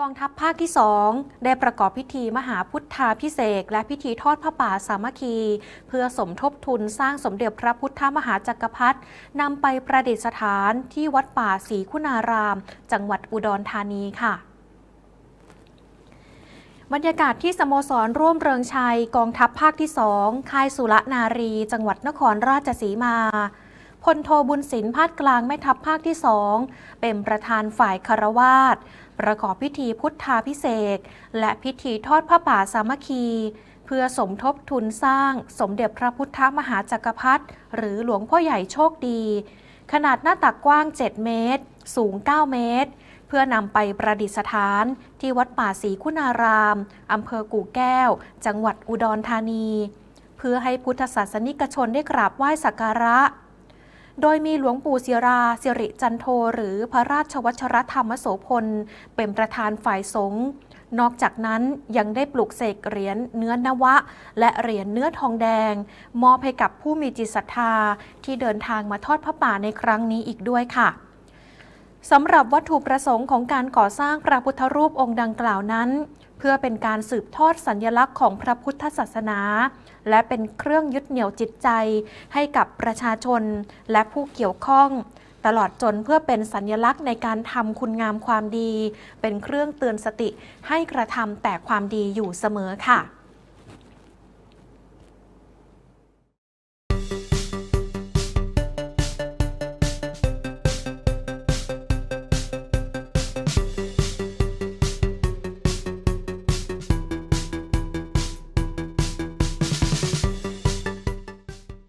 กองทัพภาคที่ 2 ได้ประกอบพิธีมหาพุทธาพิเศษและพิธีทอดพระป่าสามัคคี เพื่อสมทบทุนสร้างสมเด็จพระพุทธมหาจักรพรรดินำไปประดิษฐานที่วัดป่าศรีคุณาราม จังหวัดอุดรธานีค่ะบรรยากาศที่สโมสรร่วมเริงชัยกองทัพภาคที่ 2 ค่ายสุรนารี จังหวัดนครราชสีมา พลโทบุญศิลป์พาดกลางแม่ทัพภาคที่สองเป็นประธานฝ่ายคารวาสประกอบพิธีพุทธาพิเศษและพิธีทอดพระป่าสามัคคี เพื่อสมทบทุนสร้างสมเด็จพระพุทธมหาจักรพรรดิหรือหลวงพ่อใหญ่โชคดี ขนาดหน้าตักกว้าง 7 เมตร สูง 9 เมตร เพื่อนำไปประดิษฐานที่วัดป่าศรีคุณารามอำเภอกู่แก้ว จังหวัดอุดรธานี เพื่อให้พุทธศาสนิกชนได้กราบไหว้สักการะ โดยมีหลวงปู่ศิราสิริจันโทหรือพระราชวัชรธรรมโสพล เป็นประธานฝ่ายสงฆ์นอกจากนั้นยังได้ปลูกเสกเหรียญเนื้อนวะ และเหรียญเนื้อทองแดง มอบให้กับผู้มีจิตศรัทธาที่เดินทางมาทอดพระป่าในครั้งนี้อีกด้วยค่ะ สำหรับวัตถุประสงค์ของการก่อสร้างพระพุทธรูปองค์ดังกล่าวนั้น เพื่อเป็นการสืบทอดสัญญลักษณ์ของพระพุทธศาสนา และเป็นเครื่องยึดเหนี่ยวจิตใจ ให้กับประชาชนและผู้เกี่ยวข้อง ตลอดจนเพื่อเป็นสัญญลักษณ์ในการทำคุณงามความดี เป็นเครื่องเตือนสติให้กระทำแต่ความดีอยู่เสมอค่ะ